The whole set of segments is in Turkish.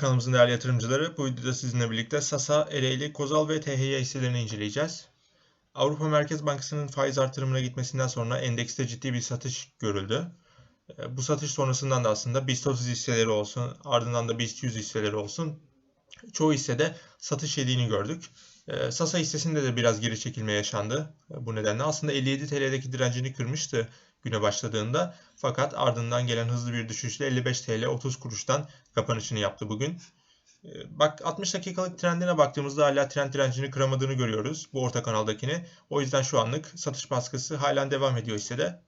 kanalımızın değerli yatırımcıları. Bu videoda sizinle birlikte Sasa, Ereğli, Kozal ve THY hisselerini inceleyeceğiz. Avrupa Merkez Bankası'nın faiz artırımına gitmesinden sonra endekste ciddi bir satış görüldü. E, Bu satış sonrasından da aslında BIST 30 hisseleri olsun, ardından da BIST 100 hisseleri olsun çoğu hissede satış yediğini gördük. E, Sasa hissesinde de biraz geri çekilme yaşandı. E, Bu nedenle aslında 57 TL'deki direncini kırmıştı güne başladığında. Fakat ardından gelen hızlı bir düşüşle 55 TL 30 kuruştan kapanışını yaptı bugün. E, Bak 60 dakikalık trendine baktığımızda hala trend direncini kıramadığını görüyoruz. Bu orta kanaldakini. O yüzden şu anlık satış baskısı halen devam ediyor hissede.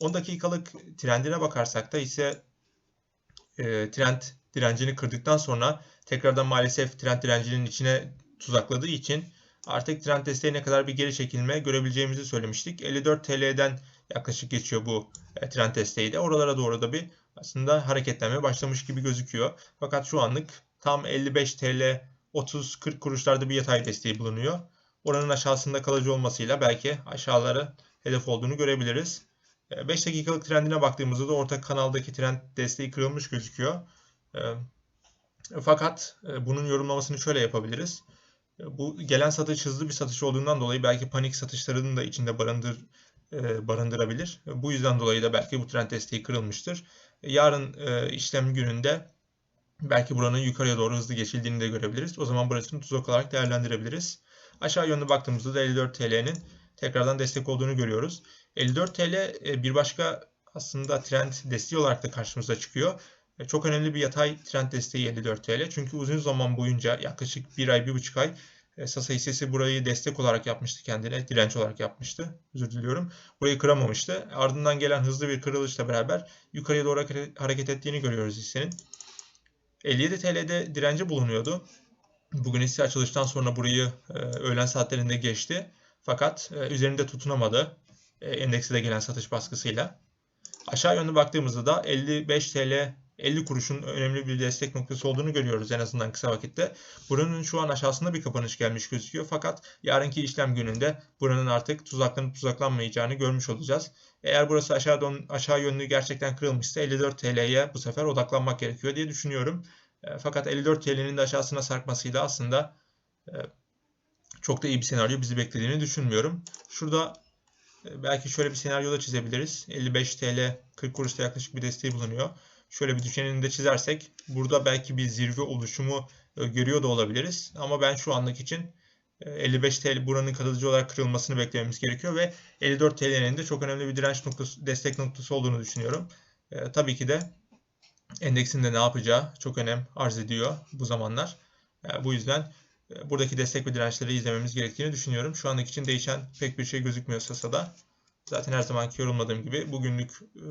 10 dakikalık trendine bakarsak da ise e, trend direncini kırdıktan sonra tekrardan maalesef trend direncinin içine tuzakladığı için artık trend desteğine kadar bir geri çekilme görebileceğimizi söylemiştik. 54 TL'den yaklaşık geçiyor bu e, trend desteği de. Oralara doğru da bir aslında hareketlenme başlamış gibi gözüküyor. Fakat şu anlık tam 55 TL 30-40 kuruşlarda bir yatay desteği bulunuyor. Oranın aşağısında kalıcı olmasıyla belki aşağıları hedef olduğunu görebiliriz. 5 dakikalık trendine baktığımızda da orta kanaldaki trend desteği kırılmış gözüküyor. E, Fakat e, bunun yorumlamasını şöyle yapabiliriz. E, Bu gelen satış hızlı bir satış olduğundan dolayı belki panik satışlarını da içinde barındır, e, barındırabilir. E, Bu yüzden dolayı da belki bu trend desteği kırılmıştır. Yarın e, işlem gününde belki buranın yukarıya doğru hızlı geçildiğini de görebiliriz. O zaman burasını tuzak olarak değerlendirebiliriz. Aşağı yönlü baktığımızda da 54 TL'nin tekrardan destek olduğunu görüyoruz. 54 TL e, bir başka aslında trend desteği olarak da karşımıza çıkıyor. E, Çok önemli bir yatay trend desteği 54 TL. Çünkü uzun zaman boyunca yaklaşık 1 ay, 1,5 ay e, Sasa hissesi burayı destek olarak yapmıştı kendine, direnç olarak yapmıştı. Özür diliyorum. Burayı kıramamıştı. Ardından gelen hızlı bir kırılışla beraber yukarıya doğru hareket ettiğini görüyoruz hissenin. 57 TL'de direnci bulunuyordu. Bugün hisse açılıştan sonra burayı e, öğlen saatlerinde geçti. Fakat e, üzerinde tutunamadı. E, endekse de gelen satış baskısıyla. Aşağı yönlü baktığımızda da 55 TL 50 kuruşun önemli bir destek noktası olduğunu görüyoruz en azından kısa vakitte. Buranın şu an aşağısında bir kapanış gelmiş gözüküyor. Fakat yarınki işlem gününde buranın artık tuzaklanıp tuzaklanmayacağını görmüş olacağız. Eğer burası aşağı, don, aşağı yönlü gerçekten kırılmışsa 54 TL'ye bu sefer odaklanmak gerekiyor diye düşünüyorum. E, fakat 54 TL'nin de aşağısına sarkmasıyla aslında e, çok da iyi bir senaryo bizi beklediğini düşünmüyorum. Şurada e, belki şöyle bir senaryo da çizebiliriz. 55 TL 40 kuruşta yaklaşık bir desteği bulunuyor. Şöyle bir düşenini de çizersek burada belki bir zirve oluşumu e, görüyor da olabiliriz. Ama ben şu anlık için e, 55 TL buranın kalıcı olarak kırılmasını beklememiz gerekiyor ve 54 TL'nin de çok önemli bir direnç noktası, destek noktası olduğunu düşünüyorum. E, tabii ki de endeksin de ne yapacağı çok önem arz ediyor bu zamanlar. E, bu yüzden e, buradaki destek ve dirençleri izlememiz gerektiğini düşünüyorum. Şu anlık için değişen pek bir şey gözükmüyor Sasa'da. Zaten her zamanki yorumladığım gibi bugünlük e,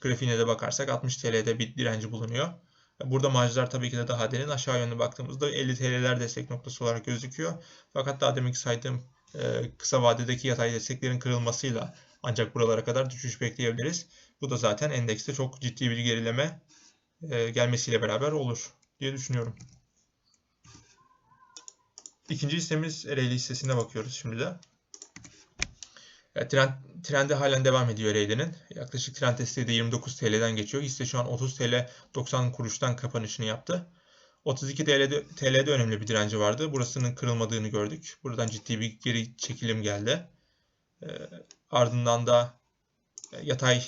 grafiğine de bakarsak 60 TL'de bir direnci bulunuyor. Burada marjlar tabii ki de daha derin. Aşağı yönlü baktığımızda 50 TL'ler destek noktası olarak gözüküyor. Fakat daha deminki saydığım e, kısa vadedeki yatay desteklerin kırılmasıyla ancak buralara kadar düşüş bekleyebiliriz. Bu da zaten endekste çok ciddi bir gerileme e, gelmesiyle beraber olur diye düşünüyorum. İkinci hissemiz Ereğli hissesine bakıyoruz şimdi de. E, Trend, trendi halen devam ediyor Ereğli'nin. Yaklaşık trend desteği de 29 TL'den geçiyor. Hisse şu an 30 TL 90 kuruştan kapanışını yaptı. 32 TL'de, TL'de önemli bir direnci vardı. Burasının kırılmadığını gördük. Buradan ciddi bir geri çekilim geldi. E, ardından da yatay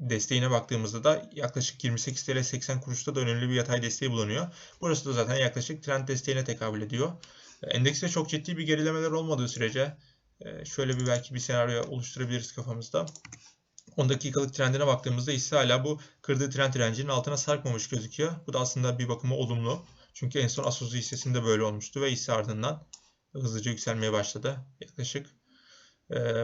desteğine baktığımızda da yaklaşık 28 TL 80 kuruşta da önemli bir yatay desteği bulunuyor. Burası da zaten yaklaşık trend desteğine tekabül ediyor. Endekste çok ciddi bir gerilemeler olmadığı sürece şöyle bir belki bir senaryo oluşturabiliriz kafamızda. 10 dakikalık trendine baktığımızda hisse hala bu kırdığı trend direncinin altına sarkmamış gözüküyor. Bu da aslında bir bakıma olumlu. Çünkü en son Asus hissesinde böyle olmuştu ve hisse ardından hızlıca yükselmeye başladı. Yaklaşık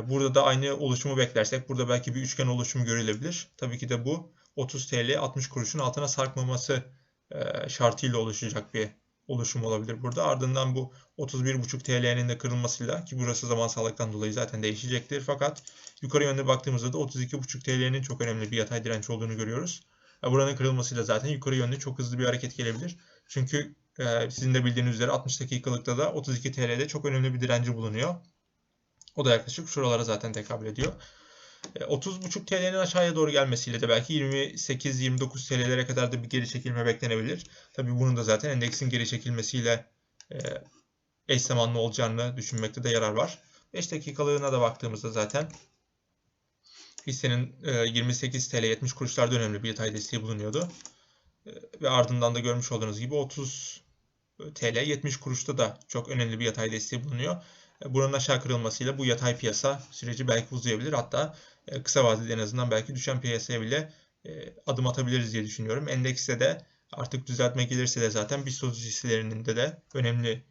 Burada da aynı oluşumu beklersek burada belki bir üçgen oluşumu görülebilir. Tabii ki de bu 30 TL 60 kuruşun altına sarkmaması şartıyla oluşacak bir oluşum olabilir burada. Ardından bu 31,5 TL'nin de kırılmasıyla ki burası zamansallıktan dolayı zaten değişecektir. Fakat yukarı yönde baktığımızda da 32,5 TL'nin çok önemli bir yatay direnç olduğunu görüyoruz. Buranın kırılmasıyla zaten yukarı yönde çok hızlı bir hareket gelebilir. Çünkü sizin de bildiğiniz üzere 60 dakikalıkta da 32 TL'de çok önemli bir direnci bulunuyor. O da yaklaşık şuralara zaten tekabül ediyor. E, 30.5 TL'nin aşağıya doğru gelmesiyle de belki 28-29 TL'lere kadar da bir geri çekilme beklenebilir. Tabii bunun da zaten endeksin geri çekilmesiyle e, eş zamanlı olacağını düşünmekte de yarar var. 5 dakikalığına da baktığımızda zaten hissenin e, 28 TL 70 kuruşlarda önemli bir yatay desteği bulunuyordu. E, ve ardından da görmüş olduğunuz gibi 30 TL 70 kuruşta da çok önemli bir yatay desteği bulunuyor. E, buranın aşağı kırılmasıyla bu yatay piyasa süreci belki uzayabilir. Hatta e, kısa vadede en azından belki düşen piyasaya bile e, adım atabiliriz diye düşünüyorum. Endekste de artık düzeltme gelirse de zaten BIST hisselerinin de de önemli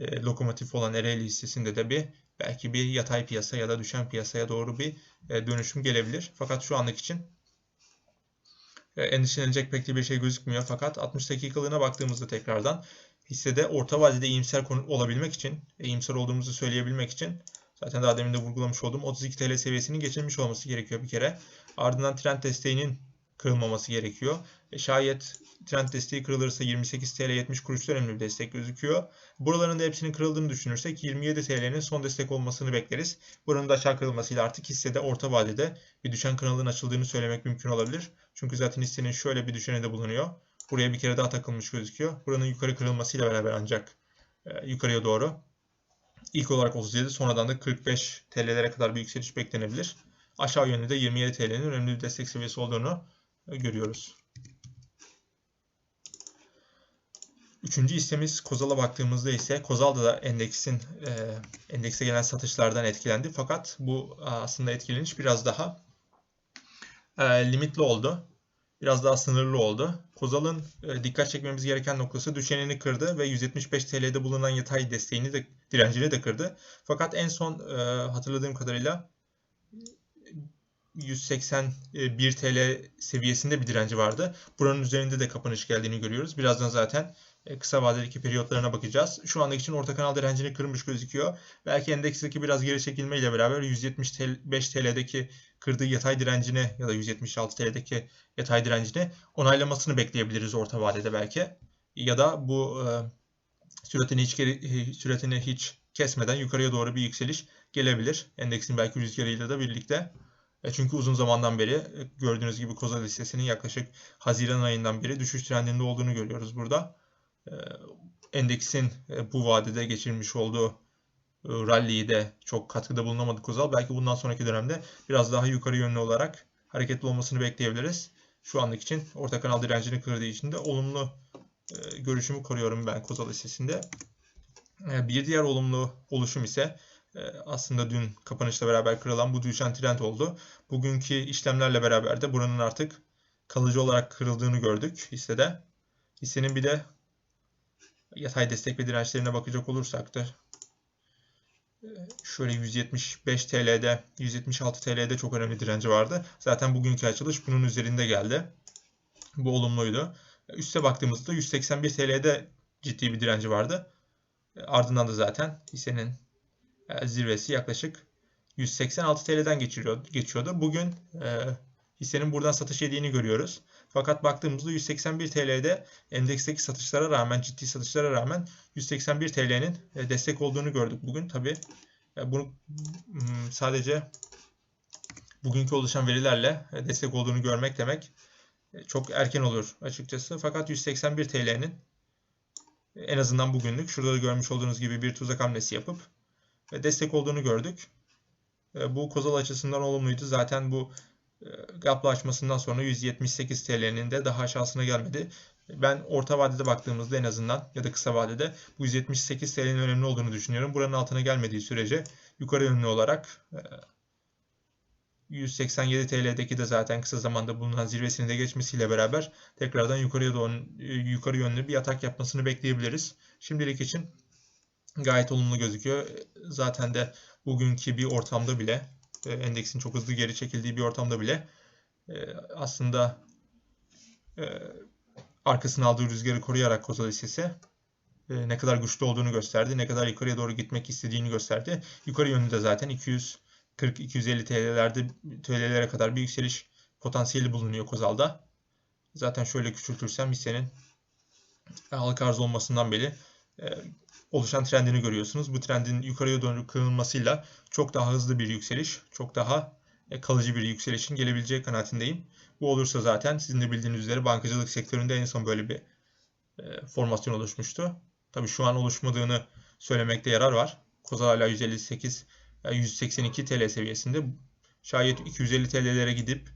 lokomotif olan Ereğli hissesinde de bir belki bir yatay piyasa ya da düşen piyasaya doğru bir dönüşüm gelebilir. Fakat şu anlık için endişelenecek pek de bir şey gözükmüyor. Fakat 60 dakikalığına baktığımızda tekrardan hissede orta vadede iyimser olabilmek için, iyimser olduğumuzu söyleyebilmek için zaten daha demin de vurgulamış olduğum 32 TL seviyesinin geçilmiş olması gerekiyor bir kere. Ardından trend desteğinin kırılmaması gerekiyor. E şayet trend desteği kırılırsa 28 TL 70 kuruşta önemli bir destek gözüküyor. Buraların da hepsinin kırıldığını düşünürsek 27 TL'nin son destek olmasını bekleriz. Buranın da aşağı kırılmasıyla artık hissede orta vadede bir düşen kanalın açıldığını söylemek mümkün olabilir. Çünkü zaten hissenin şöyle bir düşeni de bulunuyor. Buraya bir kere daha takılmış gözüküyor. Buranın yukarı kırılmasıyla beraber ancak e, yukarıya doğru ilk olarak 37 sonradan da 45 TL'lere kadar bir yükseliş beklenebilir. Aşağı yönlü de 27 TL'nin önemli bir destek seviyesi olduğunu e, görüyoruz. Üçüncü hissemiz Kozal'a baktığımızda ise Kozal'da da endeksin e, endekse gelen satışlardan etkilendi. Fakat bu aslında etkileniş biraz daha e, limitli oldu biraz daha sınırlı oldu. Kozal'ın e, dikkat çekmemiz gereken noktası düşenini kırdı ve 175 TL'de bulunan yatay desteğini de direncini de kırdı. Fakat en son e, hatırladığım kadarıyla 181 TL seviyesinde bir direnci vardı. Buranın üzerinde de kapanış geldiğini görüyoruz. Birazdan zaten kısa vadedeki periyotlarına bakacağız. Şu anlık için orta kanal direncini kırmış gözüküyor. Belki endeksteki biraz geri çekilme ile beraber 175 TL'deki kırdığı yatay direncini ya da 176 TL'deki yatay direncini onaylamasını bekleyebiliriz orta vadede belki. Ya da bu e, süratini hiç geri, süratini hiç kesmeden yukarıya doğru bir yükseliş gelebilir. Endeksin belki rüzgarıyla da birlikte. E çünkü uzun zamandan beri e, gördüğünüz gibi Koza listesinin yaklaşık Haziran ayından beri düşüş trendinde olduğunu görüyoruz burada. Endeksin bu vadede geçirmiş olduğu rally'yi de çok katkıda bulunamadı Kozal. Belki bundan sonraki dönemde biraz daha yukarı yönlü olarak hareketli olmasını bekleyebiliriz. Şu anlık için orta kanal direncini kırdığı için de olumlu görüşümü koruyorum ben Kozal listesinde. Bir diğer olumlu oluşum ise aslında dün kapanışla beraber kırılan bu düşen trend oldu. Bugünkü işlemlerle beraber de buranın artık kalıcı olarak kırıldığını gördük hissede. Hissenin bir de yatay destek ve dirençlerine bakacak olursak da e, şöyle 175 TL'de 176 TL'de çok önemli direnci vardı. Zaten bugünkü açılış bunun üzerinde geldi. Bu olumluydu. Üste baktığımızda 181 TL'de ciddi bir direnci vardı. E, ardından da zaten hissenin e, zirvesi yaklaşık 186 TL'den geçiyordu. Bugün e, hissenin buradan satış yediğini görüyoruz. Fakat baktığımızda 181 TL'de endeksteki satışlara rağmen, ciddi satışlara rağmen 181 TL'nin e, destek olduğunu gördük bugün. Tabi e, bunu hmm, sadece bugünkü oluşan verilerle e, destek olduğunu görmek demek çok erken olur açıkçası. Fakat 181 TL'nin en azından bugünlük şurada da görmüş olduğunuz gibi bir tuzak hamlesi yapıp destek olduğunu gördük. Bu kozal açısından olumluydu. Zaten bu gaplı açmasından sonra 178 TL'nin de daha aşağısına gelmedi. Ben orta vadede baktığımızda en azından ya da kısa vadede bu 178 TL'nin önemli olduğunu düşünüyorum. Buranın altına gelmediği sürece yukarı yönlü olarak 187 e, TL'deki de zaten kısa zamanda bulunan zirvesini de geçmesiyle beraber tekrardan yukarıya doğru yukarı yönlü bir atak yapmasını bekleyebiliriz. Şimdilik için gayet olumlu gözüküyor. Zaten de bugünkü bir ortamda bile e, endeksin çok hızlı geri çekildiği bir ortamda bile e, aslında e, arkasına aldığı rüzgarı koruyarak Kozal hissesi ne kadar güçlü olduğunu gösterdi. Ne kadar yukarıya doğru gitmek istediğini gösterdi. Yukarı yönünde zaten 240-250 TL'lerde TL'lere kadar bir yükseliş potansiyeli bulunuyor Kozal'da. Zaten şöyle küçültürsem hissenin halka arz olmasından beri oluşan trendini görüyorsunuz. Bu trendin yukarıya doğru kırılmasıyla çok daha hızlı bir yükseliş, çok daha e, kalıcı bir yükselişin gelebileceği kanaatindeyim. Bu olursa zaten sizin de bildiğiniz üzere bankacılık sektöründe en son böyle bir e, formasyon oluşmuştu. Tabii şu an oluşmadığını söylemekte yarar var. Kozal hala 158 182 TL seviyesinde. Şayet 250 TL'lere gidip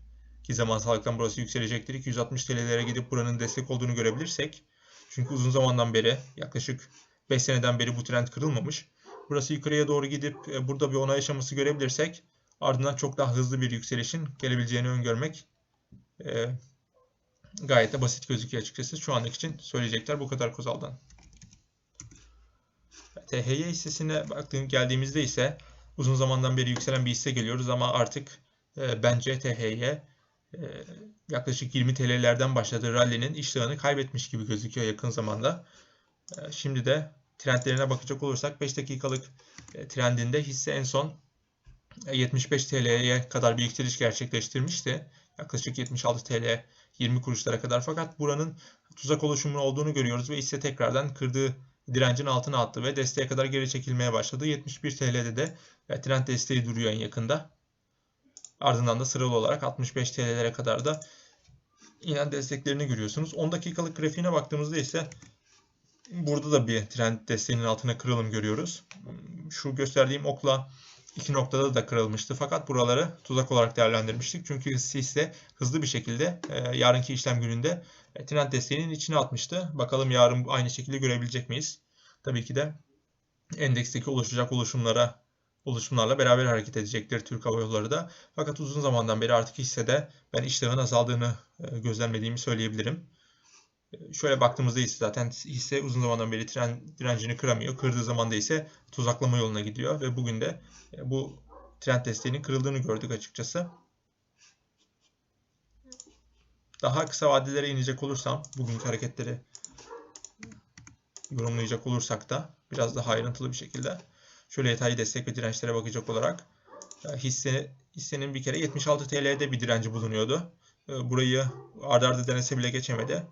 ki zamansallıktan burası yükselecektir. 260 TL'lere gidip buranın destek olduğunu görebilirsek çünkü uzun zamandan beri yaklaşık 5 seneden beri bu trend kırılmamış. Burası yukarıya doğru gidip e, burada bir onay aşaması görebilirsek ardından çok daha hızlı bir yükselişin gelebileceğini öngörmek e, gayet de basit gözüküyor açıkçası. Şu anlık için söyleyecekler bu kadar Kozal'dan. THY hissesine baktığım geldiğimizde ise uzun zamandan beri yükselen bir hisse geliyoruz ama artık e, bence THY yaklaşık 20 TL'lerden başladığı rally'nin iştahını kaybetmiş gibi gözüküyor yakın zamanda. E, şimdi de trendlerine bakacak olursak 5 dakikalık e, trendinde hisse en son 75 e, TL'ye kadar bir yükseliş gerçekleştirmişti. Yaklaşık 76 TL 20 kuruşlara kadar fakat buranın tuzak oluşumunun olduğunu görüyoruz ve hisse tekrardan kırdığı direncin altına attı ve desteğe kadar geri çekilmeye başladı. 71 TL'de de e, trend desteği duruyor en yakında. Ardından da sıralı olarak 65 TL'lere kadar da inen desteklerini görüyorsunuz. 10 dakikalık grafiğine baktığımızda ise burada da bir trend desteğinin altına kırılım görüyoruz. Şu gösterdiğim okla iki noktada da kırılmıştı. Fakat buraları tuzak olarak değerlendirmiştik. Çünkü hisse hızlı bir şekilde e, yarınki işlem gününde e, trend desteğinin içine atmıştı. Bakalım yarın aynı şekilde görebilecek miyiz? Tabii ki de endeksteki oluşacak oluşumlara oluşumlarla beraber hareket edecektir Türk Hava Yolları da. Fakat uzun zamandan beri artık hissede ben iştahın azaldığını e, gözlemlediğimi söyleyebilirim. E, şöyle baktığımızda ise zaten hisse uzun zamandan beri tren, direncini kıramıyor. Kırdığı zaman da ise tuzaklama yoluna gidiyor ve bugün de e, bu trend desteğinin kırıldığını gördük açıkçası. Daha kısa vadelere inecek olursam bugünkü hareketleri yorumlayacak olursak da biraz daha ayrıntılı bir şekilde şöyle yatay destek ve dirençlere bakacak olarak e, hisse, hissenin bir kere 76 TL'de bir direnci bulunuyordu. Burayı ardarda arda denese bile geçemedi.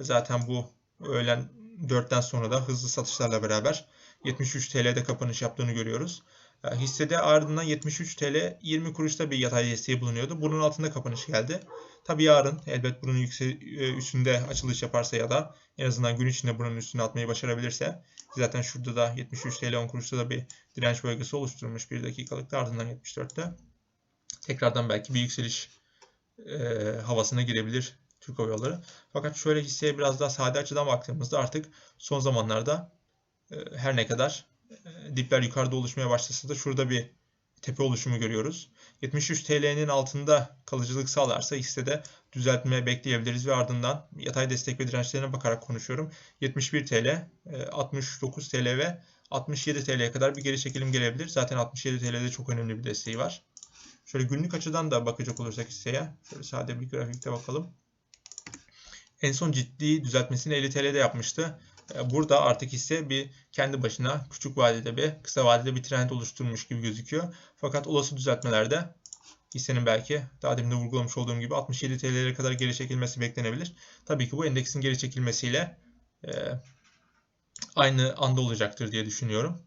Zaten bu öğlen 4'ten sonra da hızlı satışlarla beraber 73 TL'de kapanış yaptığını görüyoruz. Hissede ardından 73 TL 20 kuruşta bir yatay desteği bulunuyordu. Bunun altında kapanış geldi. Tabi yarın elbet bunun e, üstünde açılış yaparsa ya da en azından gün içinde bunun üstüne atmayı başarabilirse zaten şurada da 73 TL 10 kuruşta da bir direnç bölgesi oluşturmuş 1 dakikalıkta ardından 74'te. Tekrardan belki bir yükseliş e, havasına girebilir Türk Hava Yolları. Fakat şöyle hisseye biraz daha sade açıdan baktığımızda artık son zamanlarda e, her ne kadar e, dipler yukarıda oluşmaya başlasa da şurada bir tepe oluşumu görüyoruz. 73 TL'nin altında kalıcılık sağlarsa hissede düzeltme bekleyebiliriz ve ardından yatay destek ve dirençlerine bakarak konuşuyorum. 71 TL, 69 TL ve 67 TL'ye kadar bir geri çekilim gelebilir. Zaten 67 TL'de çok önemli bir desteği var. Şöyle günlük açıdan da bakacak olursak hisseye. Şöyle sade bir grafikte bakalım. En son ciddi düzeltmesini 50 TL'de yapmıştı. E, burada artık hisse bir kendi başına küçük vadede bir kısa vadede bir trend oluşturmuş gibi gözüküyor. Fakat olası düzeltmelerde hissenin belki daha demin de vurgulamış olduğum gibi 67 TL'lere kadar geri çekilmesi beklenebilir. Tabii ki bu endeksin geri çekilmesiyle e, aynı anda olacaktır diye düşünüyorum.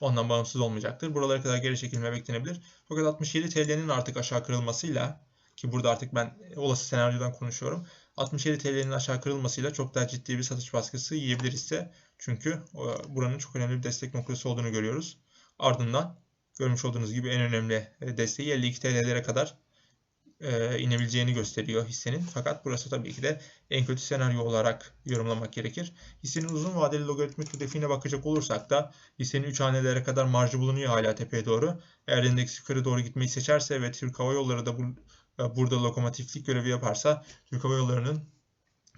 Ondan bağımsız olmayacaktır. Buralara kadar geri çekilme beklenebilir. Fakat 67 TL'nin artık aşağı kırılmasıyla ki burada artık ben olası senaryodan konuşuyorum. 67 TL'nin aşağı kırılmasıyla çok daha ciddi bir satış baskısı yiyebilir ise çünkü buranın çok önemli bir destek noktası olduğunu görüyoruz. Ardından görmüş olduğunuz gibi en önemli e, desteği 52 TL'lere kadar e, inebileceğini gösteriyor hissenin. Fakat burası tabii ki de en kötü senaryo olarak yorumlamak gerekir. Hissenin uzun vadeli logaritmik grafiğine bakacak olursak da hissenin 3 hanelere kadar marjı bulunuyor hala tepeye doğru. Eğer endeks yukarı doğru gitmeyi seçerse ve Türk Hava Yolları da bu burada lokomotiflik görevi yaparsa Türk Hava Yolları'nın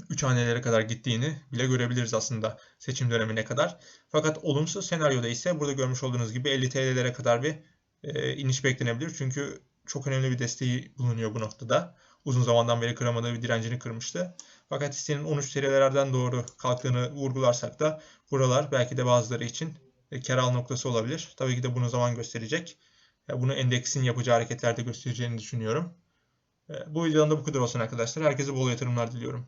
3 hanelere kadar gittiğini bile görebiliriz aslında seçim dönemine kadar. Fakat olumsuz senaryoda ise burada görmüş olduğunuz gibi 50 TL'lere kadar bir e, iniş beklenebilir. Çünkü çok önemli bir desteği bulunuyor bu noktada. Uzun zamandan beri kıramadığı bir direncini kırmıştı. Fakat hissenin 13 TL'lerden doğru kalktığını vurgularsak da buralar belki de bazıları için e, kar al noktası olabilir. Tabii ki de bunu zaman gösterecek. Bunu endeksin yapacağı hareketlerde göstereceğini düşünüyorum. Ee, bu videodan da bu kadar olsun arkadaşlar. Herkese bol yatırımlar diliyorum.